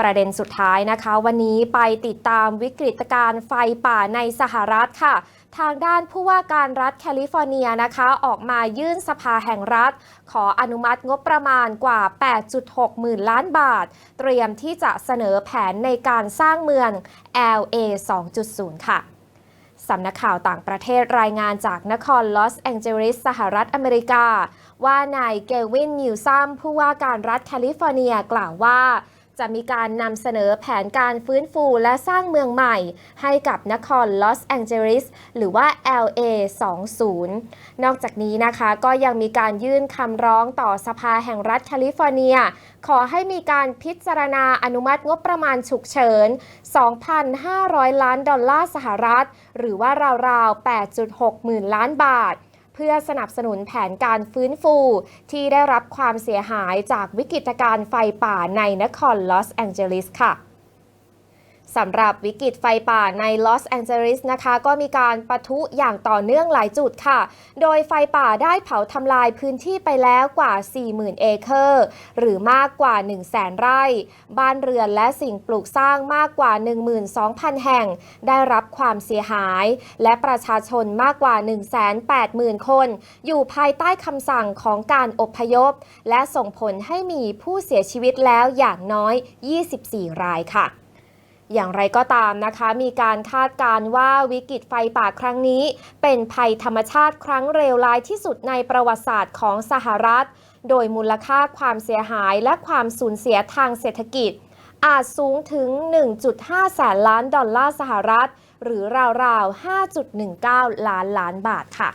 ประเด็นสุดท้ายนะคะ วันนี้ไปติดตามวิกฤตการณ์ไฟป่าในสหรัฐค่ะ ทางด้านผู้ว่าการรัฐแคลิฟอร์เนียนะคะ ออกมายื่นสภาแห่งรัฐ ขออนุมัติงบประมาณกว่า 8.6 หมื่นล้านบาท เตรียมที่จะเสนอแผนในการสร้างเมือง LA 2.0 ค่ะสำนักข่าวต่างประเทศรายงานจากนครลอสแองเจลิสสหรัฐอเมริกา ว่านายเกวินนิวซัมผู้ว่าการรัฐแคลิฟอร์เนียกล่าวว่า จะมีการนำเสนอแผนการฟื้นฟูและสร้างเมืองใหม่ ให้กับนครลอสแองเจลิสหรือว่า LA 20 นอกจากนี้นะคะก็ยังมีการยื่นคำร้องต่อสภาแห่งรัฐแคลิฟอร์เนีย ขอให้มีการพิจารณาอนุมัติงบประมาณฉุกเฉิน 2,500 ล้านดอลลาร์สหรัฐ หรือว่าราวๆ 8.6 หมื่นล้านบาท พื่อสนับสนุนแผนการฟื้นฟู ที่ได้รับความเสียหายจากวิกฤตการณ์ไฟป่าในนครลอสแองเจลิสค่ะ สำหรับวิกฤตไฟป่าในลอสแองเจลิสนะคะ ก็มีการปะทุอย่างต่อเนื่องหลายจุดค่ะ โดยไฟป่าได้เผาทำลายพื้นที่ไปแล้วกว่า 40,000 เอเคอร์ หรือมากกว่า 100,000ไร่ บ้านเรือนและสิ่งปลูกสร้างมากกว่า 12,000 แห่ง ได้รับความเสียหาย และประชาชนมากกว่า 180,000 คน อยู่ภายใต้คำสั่งของการอพยพ และส่งผลให้มีผู้เสียชีวิตแล้วอย่างน้อย 24 รายค่ะ อย่างไรก็ตามนะคะ มีการคาดการว่าวิกฤตไฟป่าครั้งนี้ เป็นภัยธรรมชาติครั้งเลวร้ายที่สุดในประวัติศาสตร์ของสหรัฐ โดยมูลค่าความเสียหายและความสูญเสียทางเศรษฐกิจ อาจสูงถึง 1.5 แสนล้านดอลลาร์สหรัฐ หรือราวๆ 5.19 ล้านล้านบาทค่ะ